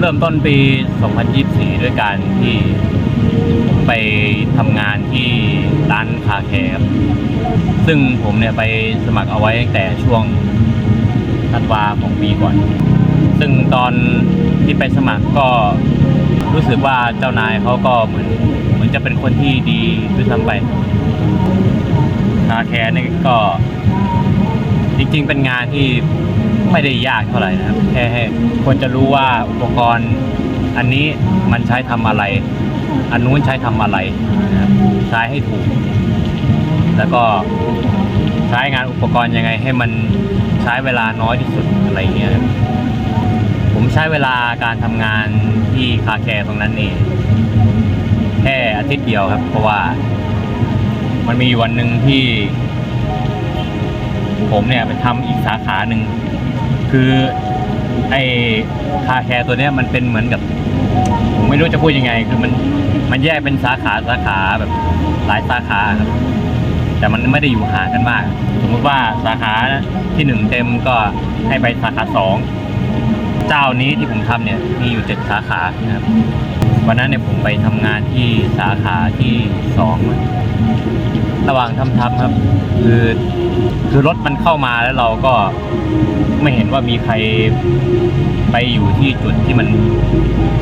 เริ่มต้นปี 2024 ด้วยการที่ผมไปทำงานที่ร้านคาแคร์ซึ่งผมเนี่ยไปสมัครเอาไว้ตั้งแต่ช่วงธันวาของปีก่อน ซึ่งตอนที่ไปสมัครก็รู้สึกว่าเจ้านายเขาก็เหมือนเหมือนจะเป็นคนที่ดีด้วยซ้ำไปคาแคร์นี่ก็จริงๆเป็นงานที่ ไม่ได้ยากเท่าไหร่นะครับแค่ให้ควรจะรู้ว่าอุปกรณ์อันนี้มันใช้ทำอะไร อันนู้นใช้ทำอะไรนะครับใช้ให้ถูก แล้วก็ใช้งานอุปกรณ์ยังไงให้มันใช้เวลาน้อยที่สุดอะไรเงี้ยครับผมใช้เวลาการทำงานที่คาแคร์ตรงนั้นนี่แค่อาทิตย์เดียวครับ เพราะว่า มันมีวันหนึ่งที่ ผมเนี่ยไปทำอีกสาขาหนึ่ง คือไอ้คาแคร์ตัวเนี้ยมันเป็นเหมือนกับผมไม่รู้จะพูดยังไง คือมันมันแยกเป็นสาขาสาขาแบบหลายสาขาครับแต่มันไม่ได้อยู่ห่างกันมาก สมมุติว่าสาขาที่หนึ่งเต็มก็ให้ไปสาขาสองเจ้านี้ที่ผมทำเนี่ยมีอยู่เจ็ดสาขานะครับวันนั้นเนี่ยผมไปทำงานที่สาขาที่สองระหว่างทำทำๆครับ คือ คือรถมันเข้ามาแล้วเราก็ไม่เห็นว่ามีใครไปอยู่ที่จุดที่มัน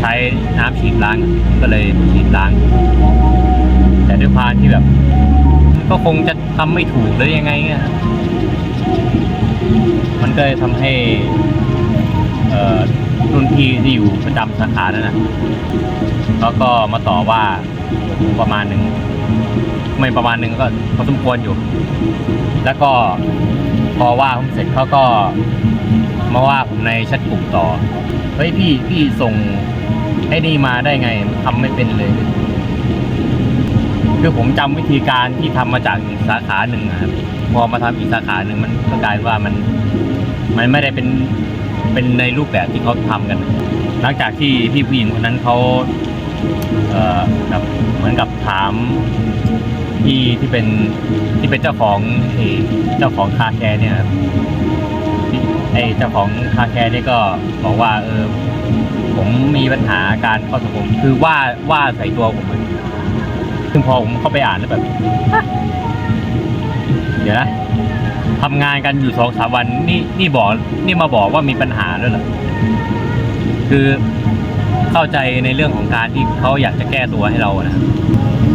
ใช้น้ำฉีดล้างก็เลยฉีดล้าง แต่ด้วยความที่แบบ ก็คงจะทำไม่ถูกหรือยังไงเนี่ยมันก็เลยทำให้รุ่นพี่ที่อยู่ประจำสาขานั่นนะแล้วก็มาต่อว่าประมาณหนึ่ง ไม่ประมาณหนึ่งก็พอสมควรอยู่ แล้วก็พอว่าผมเสร็จเขาก็มาว่าผมในแชทกลุ่มต่อเฮ้ยพี่พี่ส่งไอ้นี่มาได้ไงทำไม่เป็นเลย คือผมจำวิธีการที่ทำมาจากอีกสาขาหนึ่งอะครับพอมาทำอีกสาขาหนึ่งมันก็กลายว่ามันมันไม่ได้เป็นเป็นในรูปแบบที่เขาทำกัน หลังจากที่พี่ผู้หญิงคนนั้นเขาเอ่อแบบเหมือนกับถาม ที่ที่เป็นที่เป็นเจ้าของเจ้าของคาแคร์เนี่ยไอเจ้าของคาแคร์นี่ก็บอกว่าเออผมมีปัญหาการเข้าสังคมคือว่าว่าใส่ตัวผมซึ่งพอผมเข้าไปอ่านแล้วแบบเดี๋ยวนะทำงานกันอยู่สองสามวันนี่นี่บอกนี่มาบอกว่ามีปัญหาด้วยเหรอคือเข้าใจในเรื่องของการที่เขาอยากจะแก้ตัวให้เรานะ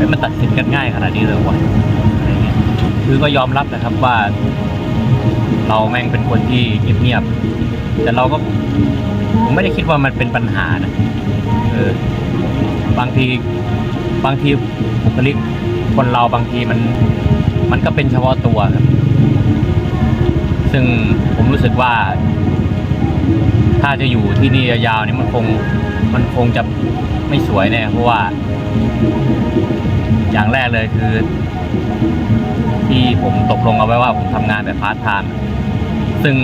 เป็นมันตัดสินกันง่ายขนาดนี้เลยวะอะไรเงี้ยคือก็ยอมรับนะครับว่า เราแม่งเป็นคนที่เงียบๆแต่เราก็ผมไม่ได้คิดว่ามันเป็นปัญหานะเออบางทีบางทีบุคลิกคนเราบางทีมัน มันก็เป็นเฉพาะตัวครับ ซึ่งผมรู้สึกว่า ถ้าจะอยู่ที่นี่ยาวๆนี่มันคง มันคงจะไม่สวยแน่เพราะว่า อย่างแรกเลยคือ ที่ผมตกลงเอาไว้ว่าผมทำงานแบบพาร์ทไทม์ซึ่ง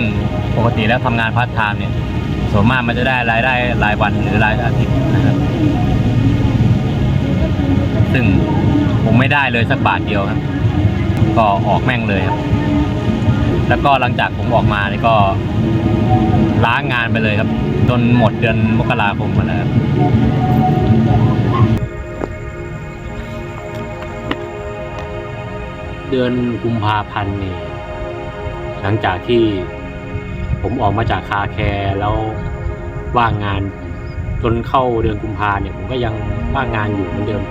ปกติแล้วทำงานพาร์ทไทม์เนี่ยส่วนมากมันจะได้รายได้รายวันหรือรายอาทิตย์นะครับซึ่งผมไม่ได้เลยสักบาทเดียวครับก็ออกแม่งเลยครับ แล้วก็หลังจากผมออกมาเนี่ยก็ล้างงานไปเลยครับ จนหมดเดือนมกราคมมาแล้ว เดือนกุมภาพันธ์นี่หลังจากที่ผมออกมาจากคาแคร์แล้วว่างงานจนเข้าเดือนกุมภาเนี่ยผมก็ยังว่างงานอยู่เหมือนเดิม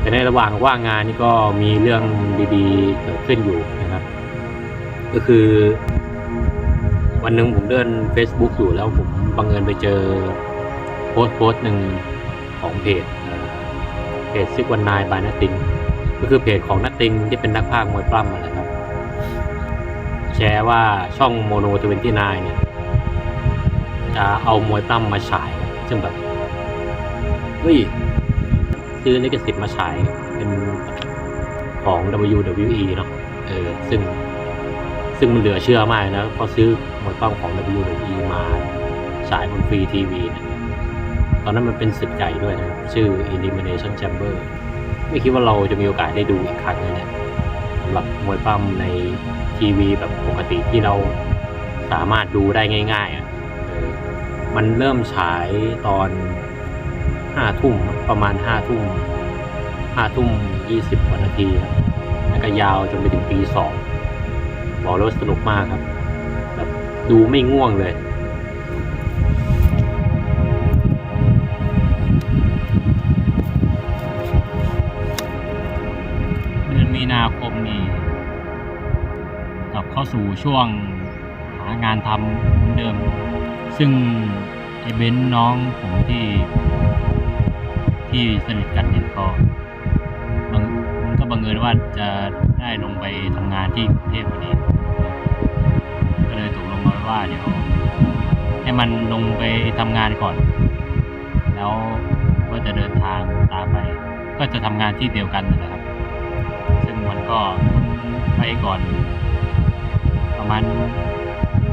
แต่ในระหว่างว่างงานนี่ก็มีเรื่องดีๆเกิดขึ้นอยู่นะครับ ก็คือ วันหนึ่งผมเดิน Facebook อยู่แล้วผมบังเอิญไปเจอโพสต์โพสต์หนึ่งของเพจเพจซิกวันนายบายนตติง ก็คือเพจของนัตติงที่เป็นนักพากย์มวยปล้ำนะครับ แชร์ว่าช่องโมโนทเวนตี้นายเนี่ยจะเอามวยปล้ำมาฉาย ซึ่งแบบเฮ้ยซื้อลิขสิทธิ์มาฉายเป็นของ WWE เนาะเออซึ่งซึ่งมันเหลือเชื่อมากนะพอซื้อมวยปล้ำของ WWE มาฉายบนฟรีทีวีตอนนั้นมันเป็นศึกใหญ่ด้วยนะ ชื่อ Elimination Chamber ไม่คิดว่าเราจะมีโอกาสได้ดูอีกครั้งเลยเนี่ยสำหรับมวยปล้ำในทีวีแบบปกติที่เราสามารถดูได้ง่าย ๆอะมันเริ่มฉายตอนห้าทุ่มประมาณห้าทุ่มห้าทุ่มยี่สิบกว่านาทีครับแล้วก็ยาวจนไปถึงปีสองบอกเลยสนุกมากครับ แบบดูไม่ง่วงเลยาสู่ช่วงหางานทำเหมือนเดิม ซึ่งไอ้เบนน้องผมที่ที่สนิทกันเนี่ยก็บังมันก็บังเอิญว่าจะได้ลงไปทำงานที่กรุงเทพพอดีก็เลยตกลงกันไว้ว่าเดี๋ยวให้มันลงไปทำงานก่อน แล้วก็จะเดินทางตามไป ก็จะทำงานที่เดียวกันนั่นแหละครับ ซึ่งมันก็ไปก่อน ประมาณ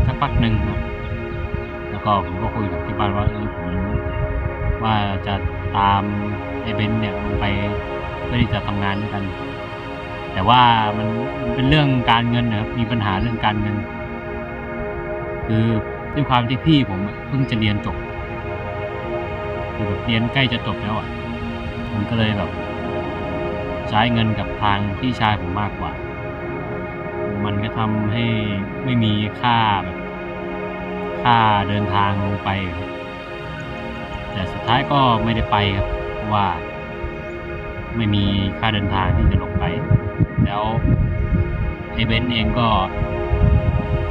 สักพักหนึ่งครับแล้วก็ผมก็คุยกับที่บ้านว่าเออผมว่าจะตามไอ้เบนซ์เนี่ยลงไปเพื่อที่จะทำงานด้วยกัน แต่ว่ามันมันเป็นเรื่องการเงินนะครับมีปัญหาเรื่องการเงิน คือด้วยความที่พี่ผมเพิ่งจะเรียนจบคือแบบเรียนใกล้จะจบแล้วอะมันก็เลยแบบ ใช้เงินกับทางพี่ชายผมมากกว่า ทำให้ไม่มีค่าแบบค่าเดินทางลงไปครับ แต่สุดท้ายก็ไม่ได้ไปครับเพราะว่า ไม่มีค่าเดินทางที่จะลงไป แล้วไอ้เบนเองก็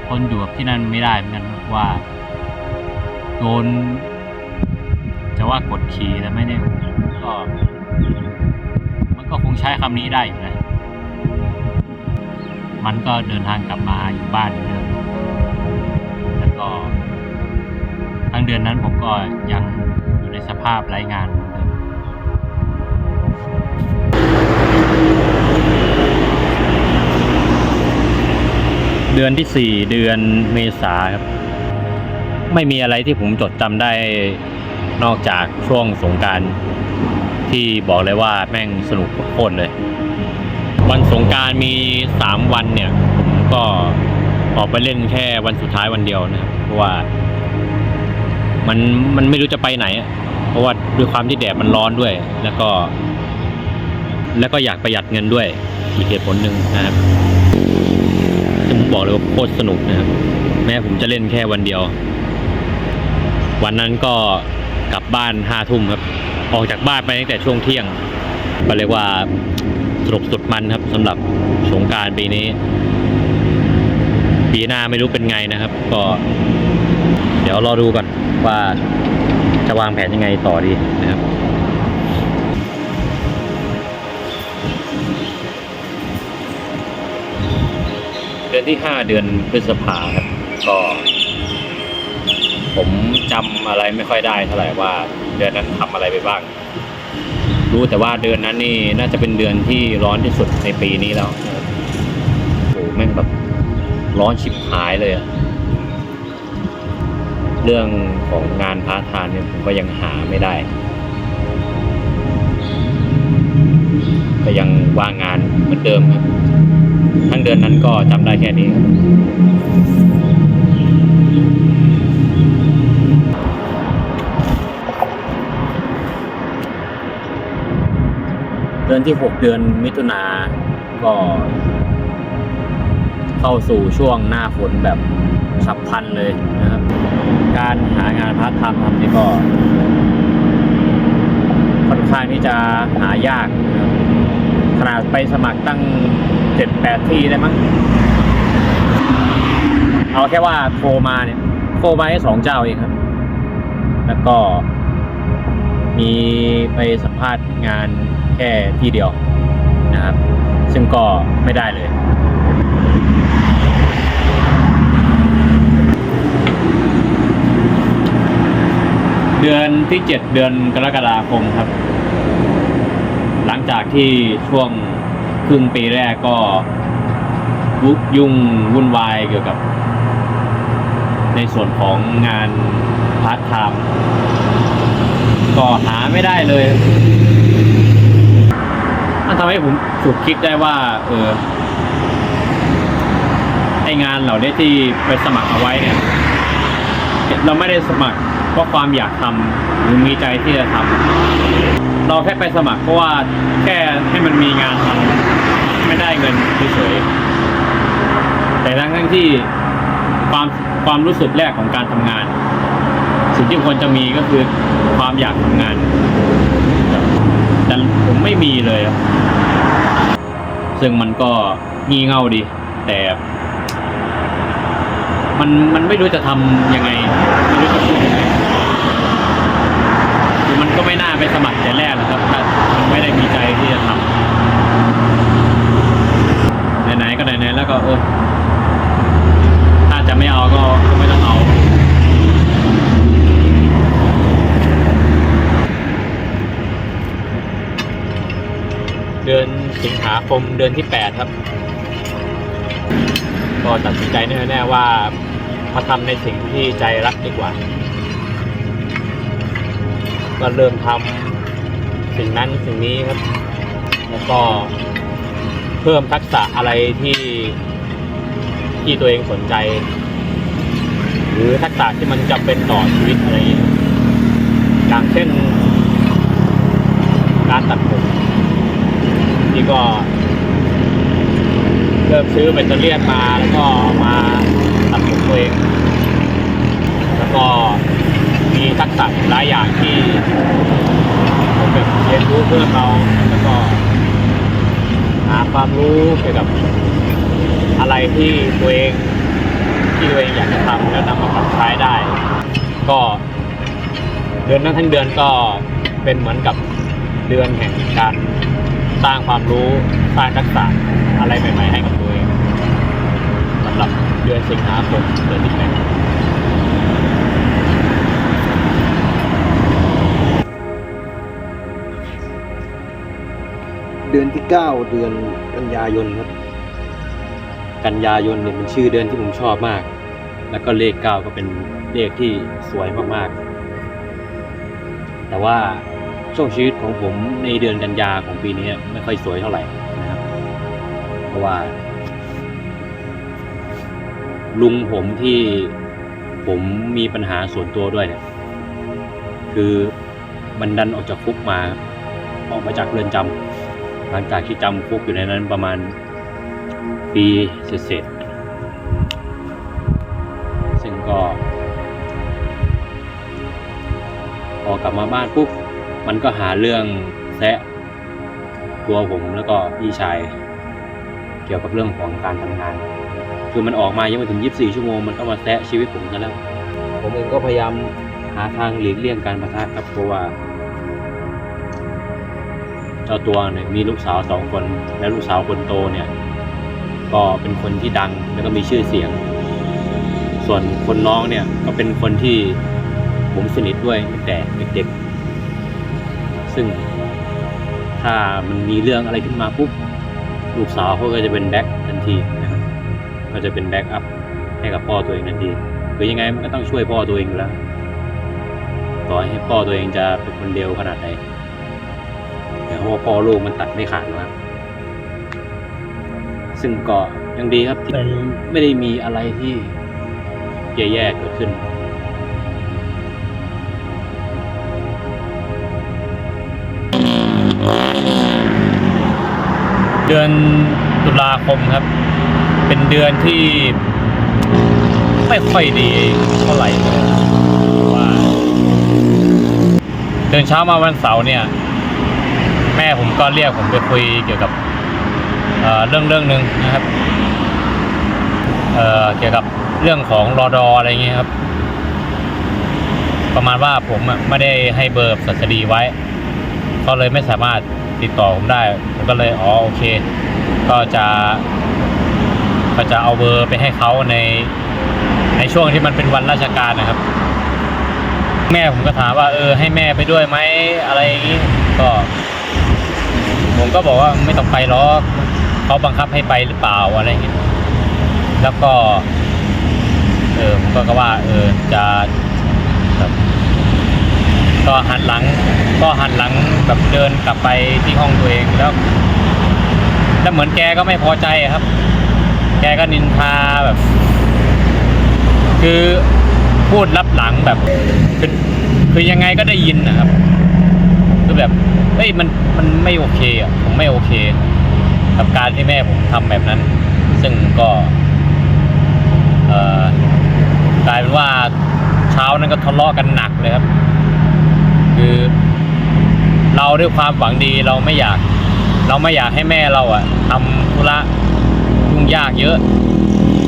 ทนอยู่กับที่นั่นไม่ได้เหมือนกันเพราะว่าโดนจะว่ากดขี่แต่ไม่ได้ก็ มันก็คงใช้คำนี้ได้อยู่นะ มันก็เดินทางกลับมาอยู่บ้านเหมือนเดิมแล้วก็ทั้งเดือนนั้นผมก็ยังอยู่ในสภาพไร้งานเหมือนเดิมเดือนที่สี่เดือนเมษาครับ ไม่มีอะไรที่ผมจดจำได้นอกจากช่วงสงการที่บอกเลยว่าแม่งสนุกโคตรเลย วันสงการมีสามวันเนี่ย ผมก็ออกไปเล่นแค่วันสุดท้ายวันเดียวนะครับ เพราะว่า มันมันไม่รู้จะไปไหนอะเพราะว่าด้วยความที่แดดมันร้อนด้วย แล้วก็ แล้วก็อยากประหยัดเงินด้วย อีกเหตุผลหนึ่งนะครับผมบอกเลยว่าโคตรสนุกนะครับ แม้ผมจะเล่นแค่วันเดียว วันนั้นก็กลับบ้านห้าทุ่มครับ ออกจากบ้านไปตั้งแต่ช่วงเที่ยง ก็เรียกว่า สนุกสุดมันครับสำหรับสงการปีนี้ ปีหน้าไม่รู้เป็นไงนะครับ ก็ เดี๋ยวรอดูก่อนว่าจะวางแผนยังไงต่อดีนะครับเดือนที่ห้าเดือนพฤษภาครับก็ ผมจำอะไรไม่ค่อยได้เท่าไหร่ว่า เดือนนั้นทำอะไรไปบ้าง รู้แต่ว่าเดือนนั้นนี่น่าจะเป็นเดือนที่ร้อนที่สุดในปีนี้แล้วโอ้โหแม่งแบบร้อนชิบหายเลยอะเรื่องของงานพาร์ทไทม์เนี่ยผมก็ยังหาไม่ได้ ก็ยังว่างงานเหมือนเดิมครับ ทั้งเดือนนั้นก็จำได้แค่นี้ครับ เดือนที่หกเดือนมิถุนาก็ เข้าสู่ช่วงหน้าฝนแบบฉับพลันเลยนะครับ การหางานพาร์ทไทม์ทำนี่ก็ ค่อนข้างที่จะหายากนะครับขนาดไปสมัครตั้งเจ็ดแปดที่ได้มั้งเอาแค่ว่าโทรมาเนี่ยโทรมาให้สองเจ้าเองครับ แล้วก็มีไปสัมภาษณ์งาน แค่ที่เดียวนะครับ ซึ่งก็ไม่ได้เลย เดือนที่เจ็ดเดือนกรกฎาคมครับ หลังจากที่ช่วงครึ่งปีแรกก็วุกยุ่งวุ่นวายเกี่ยวกับ ในส่วนของงานพาร์ทไทม์ก็หาไม่ได้เลย ทำให้ผมฉุกคิดได้ว่า เออไองานเหล่านี้ที่ไปสมัครเอาไว้เนี่ย เราไม่ได้สมัครเพราะความอยากทำหรือมีใจที่จะทำเราแค่ไปสมัครเพราะว่าแค่ให้มันมีงานทำไม่ได้เงินเฉยๆแต่ทั้งทั้งที่ความความรู้สึกแรกของการทำงาน สิ่งที่ควรจะมีก็คือความอยากทำงานแต่ผมไม่มีเลย ซึ่งมันก็งี่เง่าดี แต่ มันมันไม่รู้จะทำยังไงไม่รู้จะพูดยังไงคือมันก็ไม่น่าไปสมัครแต่แรกหรอกครับถ้ามันไม่ได้มีใจที่จะทำไหนๆก็ไหนๆแล้วก็เออถ้าจะไม่เอาก็ไม่ต้องเอา เดือนสิงหาคมเดือนที่แปดครับ ก็ตัดสินใจแน่ๆว่ามาทำในสิ่งที่ใจรักดีกว่า ก็เริ่มทำสิ่งนั้นสิ่งนี้ครับ แล้วก็เพิ่มทักษะอะไรที่ที่ตัวเองสนใจ หรือทักษะที่มันจำเป็นต่อชีวิตอะไรอย่างนี้อย่างเช่น การตัดผม นี่ก็ เริ่มซื้อแบตเตอรี่ยนมาแล้วก็มาทำของตัวเอง แล้วก็มีทักษะหลายอย่างที่ผมเป็นเรียนรู้เพิ่มเราแล้วก็ หาความรู้เกี่ยวกับอะไรที่ตัวเองที่ตัวเองอยากจะทำแล้วนำมาปรับใช้ได้ ก็เดือนนั้นทั้งเดือนก็เป็นเหมือนกับเดือนแห่งการ สร้างความรู้สร้างทักษะอะไรใหม่ ๆ ให้กับตัวเองสำหรับเดือนสิงหาคมเดือนที่แปดเดือนที่เก้าเดือนกันยายนครับ กันยายนเนี่ยเป็นชื่อเดือนที่ผมชอบมาก แล้วก็เลขเก้าก็เป็นเลขที่สวยมากๆ แต่ว่า ช่วงชีวิตของผมในเดือนกันยาของปีนี้ไม่ค่อยสวยเท่าไหร่นะครับเพราะว่า ลุงผมที่ผมมีปัญหาส่วนตัวด้วยเนี่ยคือมันดันออกจากคุกมาออกมาจากเรือนจำหลังจากที่จำคุกอยู่ในนั้นประมาณปีเสร็จๆซึ่งก็พอกลับมาบ้านปุ๊บ มันก็หาเรื่องแซะตัวผมแล้วก็พี่ชาย เกี่ยวกับเรื่องของการทำงาน คือมันออกมายังไม่ถึง 24 ชั่วโมงมันก็มาแซะชีวิตผมซะแล้ว ผมเองก็พยายามหาทางหลีกเลี่ยงการประทะครับเพราะว่าเจ้าตัวเนี่ยมีลูกสาวสองคน และลูกสาวคนโตเนี่ย ก็เป็นคนที่ดังแล้วก็มีชื่อเสียง ส่วนคนน้องเนี่ยก็เป็นคนที่ผมสนิทด้วยตั้งแต่เด็กๆ ซึ่งถ้ามันมีเรื่องอะไรขึ้นมาปุ๊บลูกสาวเขาก็จะเป็นแบ็คทันทีนะครับก็จะเป็นแบ็คอัพให้กับพ่อตัวเองทันทีคือยังไงมันก็ต้องช่วยพ่อตัวเองอยู่แล้วต่อให้พ่อตัวเองจะเป็นคนเดียวขนาดไหนแต่เพราะว่าพ่อลูกมันตัดไม่ขาดนะครับซึ่งก็ยังดีครับที่มันไม่ได้มีอะไรที่แย่ๆเกิดขึ้น เดือนตุลาคมครับ เป็นเดือนที่ไม่ค่อยดีเท่าไหร่เว่าเดินเช้ามาวันเสาร์เนี่ย แม่ผมก็เรียกผมไปคุยเกี่ยวกับเเรื่องเรื่องหนึ่งนะครับเเกี่ยวกับเรื่องของรอดออะไรเงี้ยครับ ประมาณว่าผมไม่ได้ให้เบอร์สัสดีไว้ ก็เลยไม่สามารถ ติดต่อผมได้ผมก็เลยอ๋อโอเค ก็จะก็จะเอาเบอร์ไปให้เขาในในช่วงที่มันเป็นวันราชการนะครับ แม่ผมก็ถามว่าเออให้แม่ไปด้วยไหมอะไรอย่างงี้ก็ ผมก็บอกว่าไม่ต้องไปหรอกเขาบังคับให้ไปหรือเปล่าอะไรอย่างเงี้ยแล้วก็ เออผมก็ว่า เออจะก็หันหลัง ก็หันหลังแบบเดินกลับไปที่ห้องตัวเองแล้วแล้วเหมือนแกก็ไม่พอใจครับ แกก็นินทาแบบ คือพูดรับหลังแบบคือคือยังไงก็ได้ยินนะครับ คือแบบเฮ้ยมันมันไม่โอเคอะผมไม่โอเค กับการที่แม่ผมทำแบบนั้น ซึ่งก็เอ่อกลายเป็นว่าเช้านั้นก็ทะเลาะกันหนักเลยครับ คือ เราด้วยความหวังดีเราไม่อยาก เราไม่อยากให้แม่เราอะทำธุระยุ่งยากเยอะ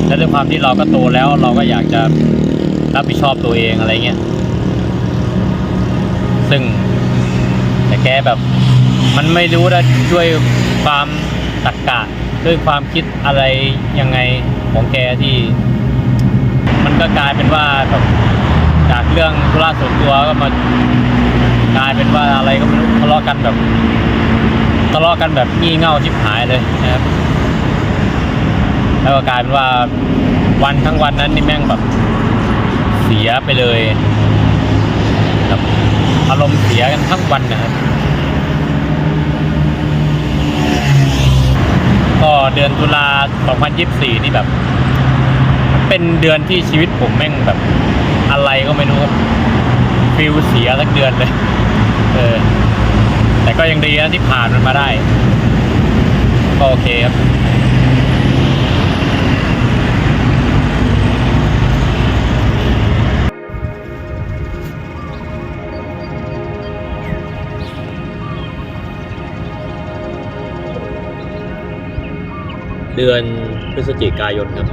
และด้วยความที่เราก็โตแล้วเราก็อยากจะรับผิดชอบตัวเองอะไรเงี้ยซึ่งแต่แกแบบ มันไม่รู้นะด้วยความตรรกะด้วยความคิดอะไรยังไงของแกที่ มันก็กลายเป็นว่าแบบจากเรื่องธุระส่วนตัวก็มา กลายเป็นว่าอะไรก็ไม่รู้ทะเลาะกันแบบทะเลาะกันแบบงี่เง่าชิบหายเลยนะครับแล้วก็กลายเป็นว่าวันทั้งวันนั้นนี่แม่งแบบเสียไปเลยแบบอารมณ์เสียกันทั้งวันนะครับก็เดือนตุลา 2024 นี่แบบ เป็นเดือนที่ชีวิตผมแม่งแบบอะไรก็ไม่รู้ครับ ฟิลเสียสักเดือนเลย เออ แต่ก็ยังดีนะที่ผ่านมันมาได้ ก็โอเคครับเดือนพฤศจิกายนครับ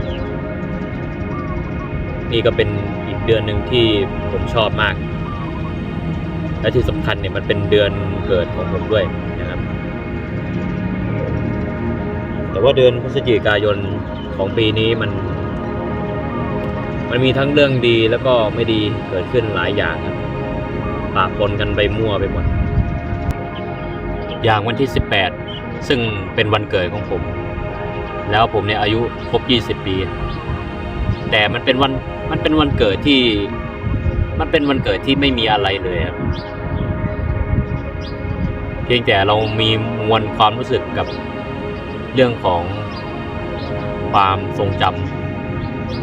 นี่ก็เป็นอีกเดือนหนึ่งที่ผมชอบมาก และที่สำคัญเนี่ยมันเป็นเดือนเกิดของผมด้วยนะครับ แต่ว่าเดือนพฤศจิกายนของปีนี้มัน มันมีทั้งเรื่องดีแล้วก็ไม่ดีเกิดขึ้นหลายอย่างครับปะปนกันไปมั่วไปหมด อย่างวันที่ 18 ซึ่งเป็นวันเกิดของผม แล้วผมเนี่ยอายุครบ 20 ปี แต่มันเป็นวันมันเป็นวันเกิดที่ มันเป็นวันเกิดที่ไม่มีอะไรเลยครับเพียงแต่เรามีมวลความรู้สึกกับเรื่องของความทรงจ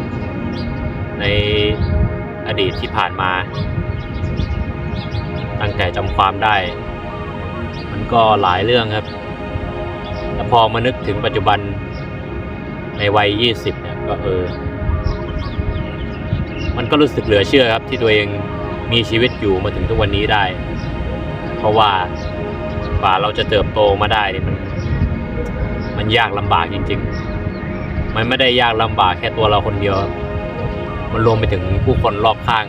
ำในอดีตที่ผ่านมา ตั้งแต่จำความได้ มันก็หลายเรื่องครับแต่พอมานึกถึงปัจจุบันในวัย 20 เนี่ยก็เออ มันก็รู้สึกเหลือเชื่อครับที่ตัวเองมีชีวิตอยู่มาถึงทุกวันนี้ได้ เพราะว่ากว่าเราจะเติบโตมาได้นี่มัน มันยากลำบากจริง ๆ มันไม่ได้ยากลำบากแค่ตัวเราคนเดียว มันรวมไปถึงผู้คนรอบข้าง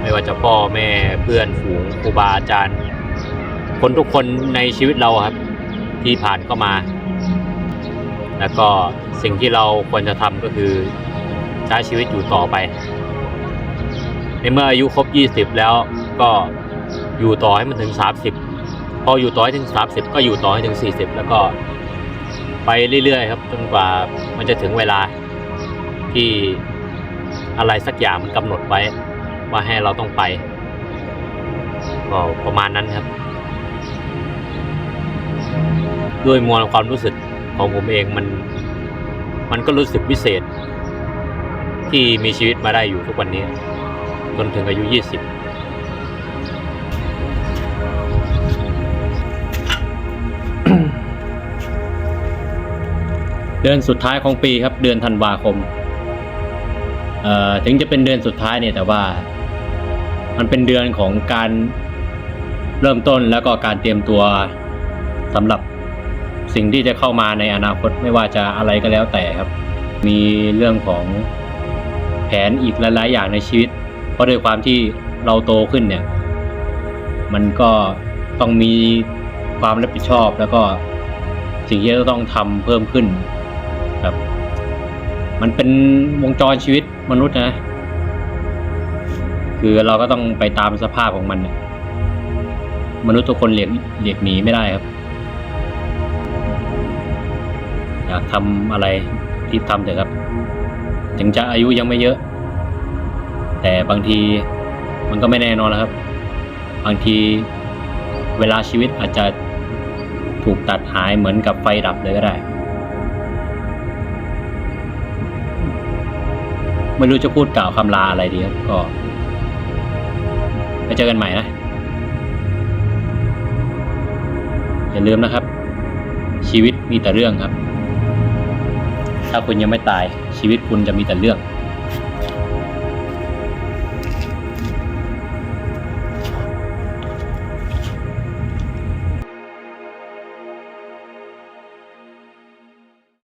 ไม่ว่าจะพ่อแม่เพื่อนฝูงครูบาอาจารย์ คนทุกคนในชีวิตเราครับ ที่ผ่านเข้ามา แล้วก็สิ่งที่เราควรจะทำก็คือ ใช้ชีวิตอยู่ต่อไป ในเมื่ออายุครบ 20 แล้วก็อยู่ต่อให้มันถึง 30 พออยู่ต่อให้ถึง 30 ก็อยู่ต่อให้ถึง 40 แล้วก็ไปเรื่อยๆครับจนกว่ามันจะถึงเวลาที่อะไรสักอย่างมันกำหนดไว้ว่าให้เราต้องไปก็ประมาณนั้นครับ ด้วยมวลความรู้สึกของผมเองมัน มันก็รู้สึกพิเศษ ที่มีชีวิตมาได้อยู่ทุกวันนี้ จนถึงอายุ 20เดือนสุดท้ายของปีครับ เดือนธันวาคม เอ่อถึงจะเป็นเดือนสุดท้ายเนี่ยแต่ว่า มันเป็นเดือนของการเริ่มต้นแล้วก็การเตรียมตัวสำหรับสิ่งที่จะเข้ามาในอนาคตไม่ว่าจะอะไรก็แล้วแต่ครับ มีเรื่องของ แผนอีกหลายๆอย่างในชีวิต เพราะด้วยความที่เราโตขึ้นเนี่ย มันก็ต้องมีความรับผิดชอบแล้วก็สิ่งที่เราต้องทำเพิ่มขึ้นแบบมันเป็นวงจรชีวิตมนุษย์นะ คือเราก็ต้องไปตามสภาพของมันนะมนุษย์ทุกคนเลียกเลียกหนีไม่ได้ครับ อยากทำอะไรรีบทำเถอะครับ ถึงจะอายุยังไม่เยอะ แต่บางทีมันก็ไม่แน่นอนนะครับ บางทีเวลาชีวิตอาจจะถูกตัดหายเหมือนกับไฟดับเลยก็ได้ ไม่รู้จะพูดกล่าวคำลาอะไรดีครับก็ไปเจอกันใหม่นะ อย่าลืมนะครับ ชีวิตมีแต่เรื่องครับ ถ้าคุณยังไม่ตาย ชีวิตคุณจะมีแต่เรื่อง